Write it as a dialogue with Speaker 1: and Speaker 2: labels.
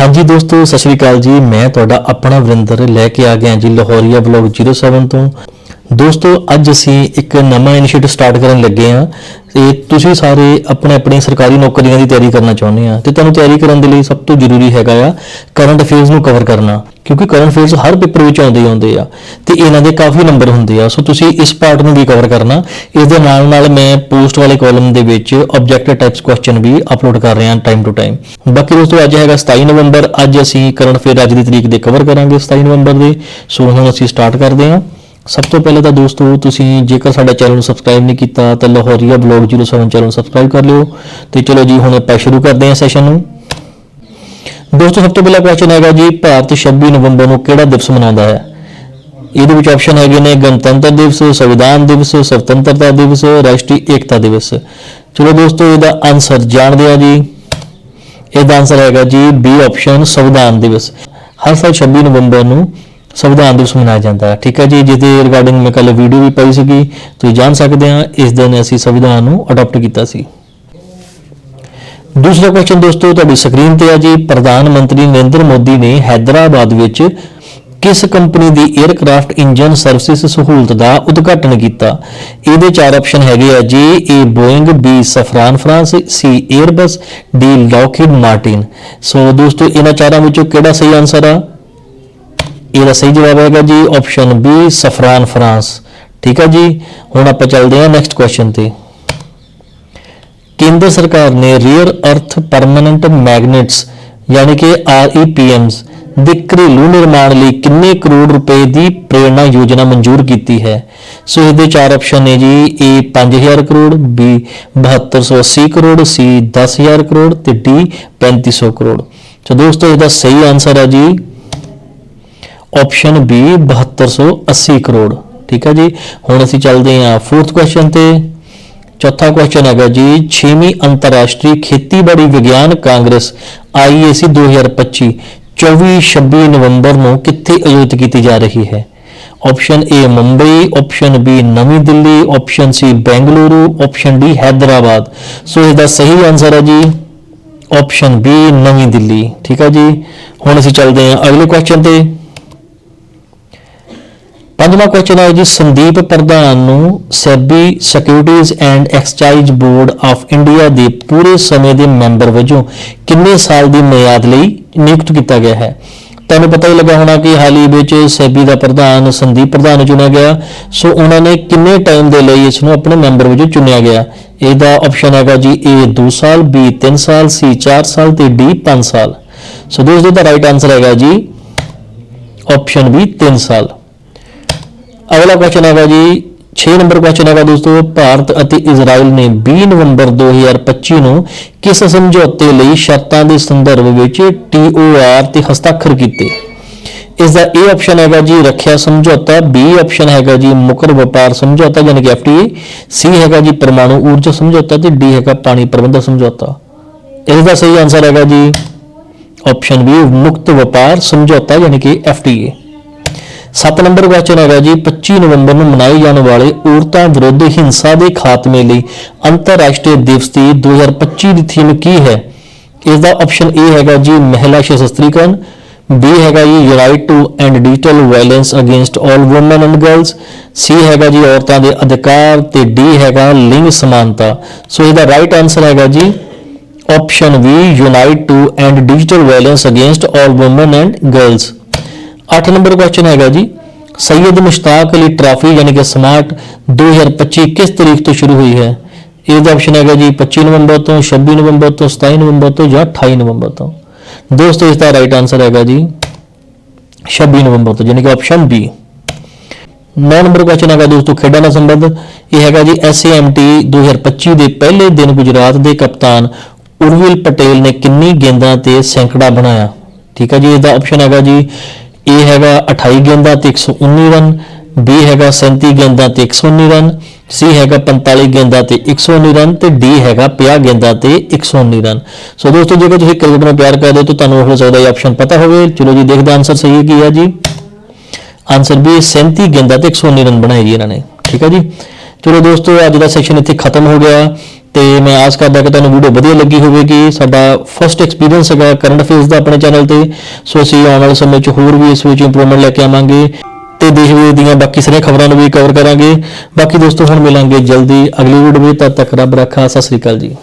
Speaker 1: ਹਾਂਜੀ ਦੋਸਤੋ, ਸਤਿ ਸ਼੍ਰੀ ਅਕਾਲ ਜੀ। ਮੈਂ ਤੁਹਾਡਾ ਆਪਣਾ ਵਰਿੰਦਰ ਲੈ ਕੇ ਆ ਗਿਆ ਜੀ ਲਾਹੌਰੀਆ ਬਲੌਗ 07 ਤੋਂ। ਦੋਸਤੋ, ਅੱਜ ਅਸੀਂ ਇੱਕ ਨਵਾਂ ਇਨੀਸ਼ੀਏਟਿਵ ਸਟਾਰਟ ਕਰਨ ਲੱਗੇ ਹਾਂ ਤੇ ਤੁਸੀਂ ਸਾਰੇ ਆਪਣੇ ਆਪਣੇ ਸਰਕਾਰੀ ਨੌਕਰੀਆਂ ਦੀ ਤਿਆਰੀ ਕਰਨਾ ਚਾਹੁੰਦੇ ਆ ਤੇ ਤੁਹਾਨੂੰ ਤਿਆਰੀ ਕਰਨ ਦੇ ਲਈ ਸਭ ਤੋਂ ਜ਼ਰੂਰੀ ਹੈਗਾ ਆ ਕਰੰਟ ਅਫੇਅਰਸ ਨੂੰ ਕਵਰ ਕਰਨਾ, ਕਿਉਂਕਿ ਕਰੰਟ ਅਫੇਅਰਸ ਹਰ ਪੇਪਰ ਵਿੱਚ ਆਉਂਦੇ ਹੀ ਆਉਂਦੇ ਆ ਤੇ ਇਹਨਾਂ ਦੇ ਕਾਫੀ ਨੰਬਰ ਹੁੰਦੇ ਆ, ਸੋ ਤੁਸੀਂ ਇਸ ਪਾਰਟ ਨੂੰ ਵੀ ਕਵਰ ਕਰਨਾ। ਇਸ ਦੇ ਨਾਲ ਨਾਲ ਮੈਂ ਪੋਸਟ ਵਾਲੇ ਕਾਲਮ ਦੇ ਵਿੱਚ ਆਬਜੈਕਟਿਵ ਟਾਈਪਸ ਕੁਐਸਚਨ ਵੀ ਅਪਲੋਡ ਕਰ ਰਿਹਾ ਟਾਈਮ ਟੂ ਟਾਈਮ ਬਾਕੀ ਦੋਸਤੋ, ਅੱਜ ਹੈਗਾ 27 ਨਵੰਬਰ, ਅੱਜ ਅਸੀਂ ਕਰੰਟ ਅਫੇਅਰ ਅੱਜ ਦੀ ਤਰੀਕ ਦੇ ਕਵਰ ਕਰਾਂਗੇ 27 ਨਵੰਬਰ ਦੇ। ਸੋ ਹੁਣ ਅਸੀਂ ਸਟਾਰਟ ਕਰਦੇ ਹਾਂ। ਸਭ ਤੋਂ ਪਹਿਲਾਂ ਤਾਂ ਦੋਸਤੋ, ਤੁਸੀਂ ਜੇਕਰ ਸਾਡਾ ਚੈਨਲ ਨੂੰ ਸਬਸਕ੍ਰਾਈਬ ਨਹੀਂ ਕੀਤਾ, ਤਾਂ ਲਾਹੌਰੀਆ ਬਲੌਗ 07 ਚੈਨਲ ਨੂੰ ਸਬਸਕ੍ਰਾਈਬ ਕਰ ਲਿਓ। ਤੇ ਚਲੋ ਜੀ, ਹੁਣ ਆਪਾਂ ਸ਼ੁਰੂ ਕਰਦੇ ਹਾਂ ਸੈਸ਼ਨ ਨੂੰ। ਦੋਸਤੋ, ਸਭ ਤੋਂ ਪਹਿਲਾ ਕੁਐਸਚਨ ਹੈਗਾ ਜੀ, ਭਾਰਤ 26 ਨਵੰਬਰ ਨੂੰ ਕਿਹੜਾ ਦਿਵਸ ਮਨਾਉਂਦਾ ਹੈ? ਇਹਦੇ ਵਿੱਚ ਆਪਸ਼ਨ ਹੈਗੇ ਨੇ ਗਣਤੰਤਰ ਦਿਵਸ, ਸੰਵਿਧਾਨ ਦਿਵਸ ਸੁਤੰਤਰਤਾ ਦਿਵਸ, ਰਾਸ਼ਟਰੀ ਏਕਤਾ ਦਿਵਸ। ਚਲੋ ਦੋਸਤੋ, ਇਹਦਾ ਆਨਸਰ ਜਾਣਦੇ ਆ ਜੀ। ਇਹਦਾ ਆਨਸਰ ਹੈਗਾ ਜੀ ਬੀ ਆਪਸ਼ਨ ਸੰਵਿਧਾਨ ਦਿਵਸ। ਹਰ ਸਾਲ 26 ਨਵੰਬਰ ਨੂੰ ਸੰਵਿਧਾਨ ਦਿਵਸ ਮਨਾਇਆ ਜਾਂਦਾ ਹੈ। ਠੀਕ ਹੈ ਜੀ, ਜਿਹਦੇ ਰਿਗਾਰਡਿੰਗ ਮੈਂ ਕੱਲ ਵੀਡੀਓ ਵੀ ਪਾਈ ਸੀਗੀ, ਤੁਸੀਂ ਜਾਣ ਸਕਦੇ ਆ ਇਸ ਦਿਨ ਅਸੀਂ ਸੰਵਿਧਾਨ ਨੂੰ ਅਡਾਪਟ ਕੀਤਾ ਸੀ। ਦੂਸਰਾ ਕੁਐਸਚਨ ਦੋਸਤੋ, ਤੁਹਾਡੀ ਸਕਰੀਨ ਤੇ ਆ ਜੀ, ਪ੍ਰਧਾਨ ਮੰਤਰੀ ਨਰਿੰਦਰ ਮੋਦੀ ਨੇ ਹੈਦਰਾਬਾਦ ਵਿੱਚ ਕਿਸ ਕੰਪਨੀ ਦੀ 에ਅਰਕ੍ਰਾਫਟ ਇੰਜਨ ਸਰਵਿਸ ਸਹੂਲਤ ਦਾ ਉਦਘਾਟਨ ਕੀਤਾ? ਇਹਦੇ ਚਾਰ ਆਪਸ਼ਨ ਹੈਗੇ ਆ ਜੀ A Boeing B Safran France C Airbus D Lockheed Martin so ਦੋਸਤੋ, ਇਹਨਾਂ ਚਾਰਾਂ ਵਿੱਚੋਂ ਕਿਹੜਾ ਸਹੀ ਆਨਸਰ ਆ? ਇਹਦਾ ਸਹੀ ਜਵਾਬ ਹੈਗਾ ਜੀ ਆਪਸ਼ਨ ਬੀ ਸਫਰਾਨ ਫਰਾਂਸ। ਠੀਕ ਹੈ ਜੀ? ਹੁਣ ਆਪਾਂ ਚੱਲਦੇ ਹਾਂ ਨੈਕਸਟ ਕੁਐਸਚਨ ਤੇ। ਕੇਂਦਰ ਸਰਕਾਰ ਨੇ ਰੀਅਰ ਅਰਥ ਪਰਮਨੈਂਟ ਮੈਗਨੇਟਸ ਯਾਨੀ ਕਿ REPMs ਦੇ ਘਰੇਲੂ ਨਿਰਮਾਣ ਲਈ ਕਿੰਨੇ ਕਰੋੜ ਰੁਪਏ ਦੀ ਪ੍ਰੇਰਣਾ ਯੋਜਨਾ ਮਨਜ਼ੂਰ ਕੀਤੀ ਹੈ? ਸੋ ਇਹਦੇ ਚਾਰ ਆਪਸ਼ਨ ਨੇ ਜੀ, A 5000 crore, B 7280 crore, C 10000 crore ਤੇ D 3500 ਕਰੋੜ। ਸੋ ਦੋਸਤੋ, ਇਹਦਾ ਸਹੀ ਆਨਸਰ ਹੈ ਜੀ ਆਪਸ਼ਨ ਬੀ 7280 ਕਰੋੜ। ਠੀਕ ਹੈ ਜੀ? ਹੁਣ ਅਸੀਂ ਚੱਲਦੇ ਹਾਂ ਫੋਰਥ ਕੁਐਸਚਨ ਤੇ। ਚੌਥਾ ਕੁਐਸਚਨ ਹੈਗਾ ਜੀ 6ਵੀਂ ਅੰਤਰਰਾਸ਼ਟਰੀ ਖੇਤੀਬਾੜੀ ਵਿਗਿਆਨ ਕਾਂਗਰਸ IAC 2025 24-26 ਨਵੰਬਰ ਨੂੰ ਕਿੱਥੇ ਆਯੋਜਿਤ ਕੀਤੀ ਜਾ ਰਹੀ ਹੈ? Option A Mumbai option B ਨਵੀਂ Delhi option C Bengaluru option D Hyderabad. So ਇਹਦਾ ਸਹੀ ਆਨਸਰ ਹੈ ਜੀ ਆਪਸ਼ਨ B ਨਵੀਂ ਦਿੱਲੀ। ਠੀਕ ਹੈ ਜੀ? ਹੁਣ ਅਸੀਂ ਚੱਲਦੇ ਹਾਂ ਅਗਲੇ ਕੁਐਸਚਨ ਤੇ। ਪੰਜਵਾਂ ਕੁਐਸਚਨ ਹੈ ਜੀ, ਸੰਦੀਪ ਪ੍ਰਧਾਨ ਨੂੰ SEBI securities and exchange board of India ਦੇ ਪੂਰੇ ਸਮੇਂ ਦੇ ਮੈਂਬਰ ਵਜੋਂ ਕਿੰਨੇ ਸਾਲ ਦੀ ਮਿਆਦ ਲਈ ਨਿਯੁਕਤ ਕੀਤਾ ਗਿਆ ਹੈ? ਤੁਹਾਨੂੰ ਪਤਾ ਹੀ ਲੱਗਾ ਹੋਣਾ ਕਿ ਹਾਲ ਹੀ ਵਿੱਚ ਸੈਬੀ ਦਾ ਪ੍ਰਧਾਨ ਸੰਦੀਪ ਪ੍ਰਧਾਨ ਨੂੰ ਚੁਣਿਆ ਗਿਆ। ਸੋ ਉਹਨਾਂ ਨੇ ਕਿੰਨੇ ਟਾਈਮ ਦੇ ਲਈ ਇਸ ਨੂੰ ਆਪਣੇ ਮੈਂਬਰ ਵਜੋਂ ਚੁਣਿਆ ਗਿਆ? ਇਹਦਾ ਆਪਸ਼ਨ ਹੈਗਾ ਜੀ, A 2 ਸਾਲ, B 3 ਸਾਲ, C 4 ਸਾਲ ਤੇ D 5 ਸਾਲ। ਸੋ ਦੋਸਤੋ ਦਾ ਰਾਈਟ ਆਨਸਰ ਹੈਗਾ ਜੀ ਆਪਸ਼ਨ B 3 ਸਾਲ। ਅਗਲਾ ਕੁਐਸਚਨ ਹੈਗਾ ਜੀ 6 ਨੰਬਰ ਕੁਐਸਚਨ ਹੈਗਾ ਦੋਸਤੋ, ਭਾਰਤ ਅਤੇ ਇਜ਼ਰਾਈਲ ਨੇ 20 ਨਵੰਬਰ 2025 ਨੂੰ ਕਿਸ ਸਮਝੌਤੇ ਲਈ ਸ਼ਰਤਾਂ ਦੇ ਸੰਦਰਭ ਵਿੱਚ TOR ਤੇ ਹਸਤਾਖਰ ਕੀਤੇ? ਇਸ ਦਾ A ਆਪਸ਼ਨ ਹੈਗਾ ਜੀ, ਰੱਖਿਆ ਸਮਝੌਤਾ, B ਆਪਸ਼ਨ ਹੈਗਾ ਜੀ, ਮੁਕਰ ਵਪਾਰ ਸਮਝੌਤਾ, ਯਾਨੀ ਕਿ FTA C ਹੈਗਾ ਜੀ, ਪਰਮਾਣੂ ਊਰਜਾ ਸਮਝੌਤਾ ਤੇ D ਹੈਗਾ ਪਾਣੀ ਪ੍ਰਬੰਧਕ ਸਮਝੌਤਾ। ਇਸ ਦਾ ਸਹੀ ਆਨਸਰ ਹੈਗਾ ਜੀ ਆਪਸ਼ਨ B, ਮੁਕਤ ਵਪਾਰ ਸਮਝੌਤਾ, ਯਾਨੀ ਕਿ FTA 7 ਨੰਬਰ ਕੁਐਸਚਨ ਹੈਗਾ ਜੀ 25 ਨਵੰਬਰ ਨੂੰ ਮਨਾਏ ਜਾਣ ਵਾਲੇ ਔਰਤਾਂ ਵਿਰੁੱਧ ਹਿੰਸਾ ਦੇ ਖਾਤਮੇ ਲਈ ਅੰਤਰਰਾਸ਼ਟਰੀ ਦਿਵਸ ਦੀ 2025 ਦੀ ਥੀਮ ਕੀ ਹੈ? ਇਸ ਦਾ ਆਪਸ਼ਨ A ਹੈਗਾ ਜੀ, ਮਹਿਲਾ ਸਸ਼ਸਤਰੀਕਰਨ B ਹੈਗਾ ਜੀ unite to end digital violence against all women and girls C ਹੈਗਾ ਜੀ, ਔਰਤਾਂ ਦੇ ਅਧਿਕਾਰ ਤੇ D ਹੈਗਾ ਲਿੰਗ ਸਮਾਨਤਾ। ਸੋ ਇਹਦਾ ਰਾਈਟ ਆਨਸਰ ਹੈਗਾ ਜੀ option B unite to end digital violence against all women and girls 8 number question ਹੈਗਾ ਜੀ ਸੈਯਦ ਮੁਸ਼ਤਾਕ ਅਲੀ ਟਰਾਫੀ ਯਾਨੀ ਕਿ ਸਮਾਰਟ 2025 ਕਿਸ ਤਾਰੀਖ ਤੋਂ ਸ਼ੁਰੂ ਹੋਈ ਹੈ ਇਹਦਾ ਆਪਸ਼ਨ ਹੈਗਾ ਜੀ 25 ਨਵੰਬਰ ਤੋਂ 26 ਨਵੰਬਰ ਤੋਂ 27 ਨਵੰਬਰ ਤੋਂ ਜਾਂ 28 ਨਵੰਬਰ ਤੋਂ ਦੋਸਤੋ ਇਸ ਦਾ ਰਾਈਟ ਆਨਸਰ ਹੈਗਾ ਜੀ 26 ਨਵੰਬਰ ਤੋਂ ਯਾਨੀ ਕਿ ਆਪਸ਼ਨ ਬੀ 9 ਨੰਬਰ ਕੁਐਸਚਨ ਹੈਗਾ ਦੋਸਤੋ ਖੇਡਾਂ ਨਾਲ ਸੰਬੰਧ ਇਹ ਹੈਗਾ ਜੀ SAMT 2025 ਦੇ ਪਹਿਲੇ ਦਿਨ ਗੁਜਰਾਤ ਦੇ ਕਪਤਾਨ ਉਰਵਿਲ ਪਟੇਲ ਨੇ ਕਿੰਨੀ ਗੇਂਦਾਂ ਤੇ ਸੈਂਕੜਾ ਬਣਾਇਆ ਠੀਕ ਹੈ ਜੀ ਇਹਦਾ ਆਪਸ਼ਨ ਹੈਗਾ ਜੀ A ਹੈਗਾ 28 ਗੇਂਦਾਂ ਤੇ 119 ਰਨ B ਹੈਗਾ 37 ਗੇਂਦਾਂ ਤੇ 119 ਰਨ C ਹੈਗਾ 45 ਗੇਂਦਾਂ ਤੇ 119 ਰਨ ਤੇ D ਹੈਗਾ 50 ਗੇਂਦਾਂ ਤੇ 119 ਰਨ ਸੋ ਦੋਸਤੋ, ਜੇਕਰ ਤੁਸੀਂ ਕ੍ਰਿਕਟ ਨੂੰ ਪਿਆਰ ਕਰਦੇ ਹੋ, ਤਾਂ ਤੁਹਾਨੂੰ ਹੋ ਸਕਦਾ ਇਹ ਆਪਸ਼ਨ ਪਤਾ ਹੋਵੇ। ਚਲੋ ਜੀ, ਦੇਖਦੇ ਹਾਂ ਆਨਸਰ ਸਹੀ ਕੀ ਹੈ ਜੀ। ਆਨਸਰ ਵੀ 37 ਗੇਂਦਾਂ ਤੇ 119 ਰਨ ਬਣਾਏ ਜੀ ਇਹਨਾਂ ਨੇ। ਠੀਕ ਹੈ ਜੀ? ਚਲੋ ਦੋਸਤੋ, ਅੱਜ ਦਾ ਸੈਸ਼ਨ ਇੱਥੇ ਖਤਮ ਹੋ ਗਿਆ। ਤੇ ਮੈਂ ਆਸ ਕਰਦਾ ਕਿ ਤੁਹਾਨੂੰ ਵੀਡੀਓ ਵਧੀਆ ਲੱਗੀ ਹੋਵੇਗੀ। ਸਾਡਾ ਫਰਸਟ ਐਕਸਪੀਰੀਅੰਸ ਹੈਗਾ ਕਰੰਟ ਅਫੇਅਰਸ ਦਾ ਆਪਣੇ ਚੈਨਲ ਤੇ। ਸੋ ਅਸੀਂ ਆਉਣ ਵਾਲੇ ਸਮੇਂ 'ਚ ਹੋਰ ਵੀ ਇਸ ਵਿੱਚ ਇੰਪਰੂਵਮੈਂਟ ਲੈ ਕੇ ਆਵਾਂਗੇ ਤੇ ਦੇਸ਼ ਵਿਦੇਸ਼ ਦੀਆਂ ਬਾਕੀ ਸਾਰੀਆਂ ਖਬਰਾਂ ਨੂੰ ਵੀ ਕਵਰ ਕਰਾਂਗੇ। ਬਾਕੀ ਦੋਸਤੋ, ਹੁਣ ਮਿਲਾਂਗੇ ਜਲਦੀ ਅਗਲੀ ਵੀਡੀਓ ਵਿੱਚ। ਤਦ ਤੱਕ ਰੱਬ ਰੱਖਾ, ਸਤਿ ਸ੍ਰੀ ਅਕਾਲ ਜੀ।